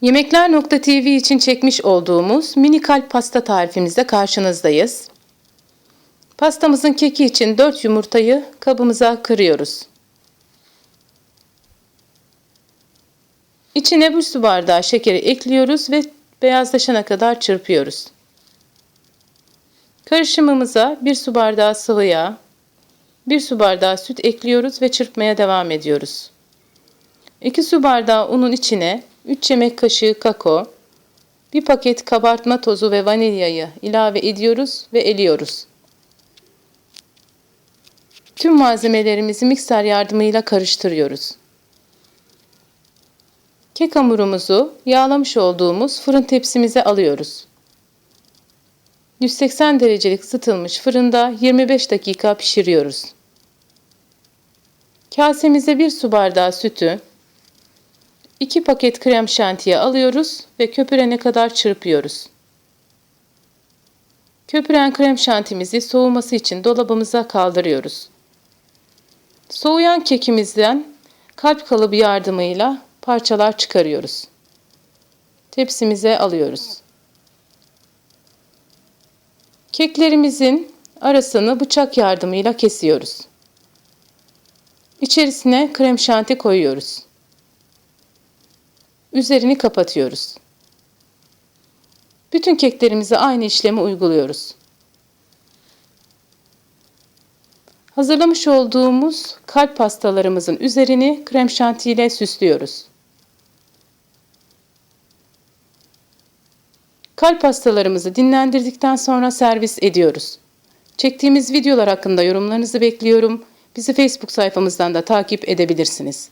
Yemekler.tv için çekmiş olduğumuz mini kalp pasta tarifimizde karşınızdayız. Pastamızın keki için 4 yumurtayı kabımıza kırıyoruz. İçine bir su bardağı şekeri ekliyoruz ve beyazlaşana kadar çırpıyoruz. Karışımımıza bir su bardağı sıvı yağ, bir su bardağı süt ekliyoruz ve çırpmaya devam ediyoruz. 2 su bardağı unun içine 3 yemek kaşığı kakao, bir paket kabartma tozu ve vanilyayı ilave ediyoruz ve eliyoruz. Tüm malzemelerimizi mikser yardımıyla karıştırıyoruz. Kek hamurumuzu yağlamış olduğumuz fırın tepsimize alıyoruz. 180 derecelik ısıtılmış fırında 25 dakika pişiriyoruz. Kasemize bir su bardağı sütü, 2 paket krem şantiye alıyoruz ve köpürene kadar çırpıyoruz. Köpüren krem şantimizi soğuması için dolabımıza kaldırıyoruz. Soğuyan kekimizden kalp kalıbı yardımıyla parçalar çıkarıyoruz. Tepsimize alıyoruz. Keklerimizin arasını bıçak yardımıyla kesiyoruz. İçerisine krem şanti koyuyoruz. Üzerini kapatıyoruz. Bütün keklerimize aynı işlemi uyguluyoruz. Hazırlamış olduğumuz kalp pastalarımızın üzerini krem şanti ile süslüyoruz. Kalp pastalarımızı dinlendirdikten sonra servis ediyoruz. Çektiğimiz videolar hakkında yorumlarınızı bekliyorum. Bizi Facebook sayfamızdan da takip edebilirsiniz.